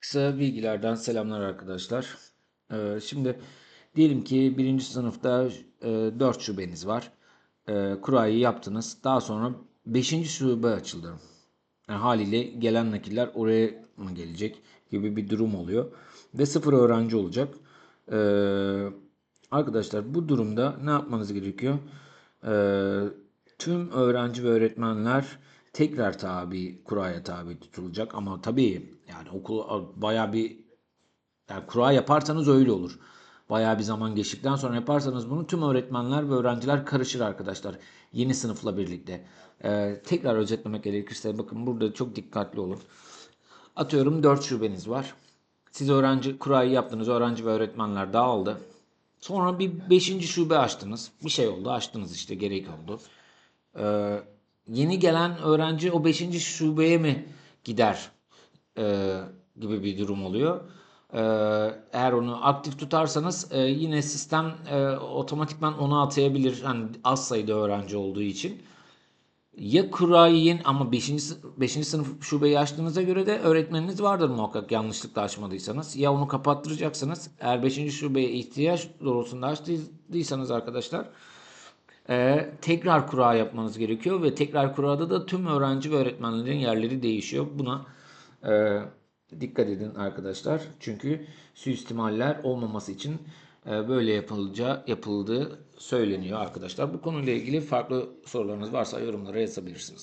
Kısa bilgilerden selamlar arkadaşlar. Ee, şimdi diyelim ki birinci sınıfta e, 4 şubeniz var. Ee, kurayı yaptınız. Daha sonra 5. şube açıldı. Yani haliyle gelen nakiller oraya mı gelecek gibi bir durum oluyor. Ve sıfır öğrenci olacak. Ee, arkadaşlar bu durumda ne yapmanız gerekiyor? Tüm öğrenci ve öğretmenler tekrar tabi kuraya tabi tutulacak ama tabii yani okul baya bir yani kura yaparsanız öyle olur. Baya bir zaman geçtikten sonra yaparsanız bunu tüm öğretmenler ve öğrenciler karışır arkadaşlar. Yeni sınıfla birlikte. Ee, tekrar özetlemek gerekirse bakın burada çok dikkatli olun. Atıyorum 4 şubeniz var. Siz öğrenci kurayı yaptınız. Öğrenci ve öğretmenler dağıldı. Sonra bir 5. şube açtınız. Bir şey oldu. Açtınız işte gerek oldu. Ee, yeni gelen öğrenci o 5. şubeye mi gider Ee, gibi bir durum oluyor. Ee, eğer onu aktif tutarsanız e, yine sistem e, otomatikman onu atayabilir. Hani az sayıda öğrenci olduğu için. Ya kurayı yeni ama 5. 5. sınıf şubeyi açtığınıza göre de öğretmeniniz vardır muhakkak yanlışlıkla açmadıysanız. Ya onu kapattıracaksınız. Eğer 5. şubeye ihtiyaç doğrultusunda açtıysanız arkadaşlar ee, tekrar kura yapmanız gerekiyor ve tekrar kurada da tüm öğrenci ve öğretmenlerin yerleri değişiyor. Buna e, dikkat edin arkadaşlar. Çünkü suistimaller olmaması için e, böyle yapılacağı yapıldığı söyleniyor arkadaşlar. Bu konuyla ilgili farklı sorularınız varsa yorumlara yazabilirsiniz.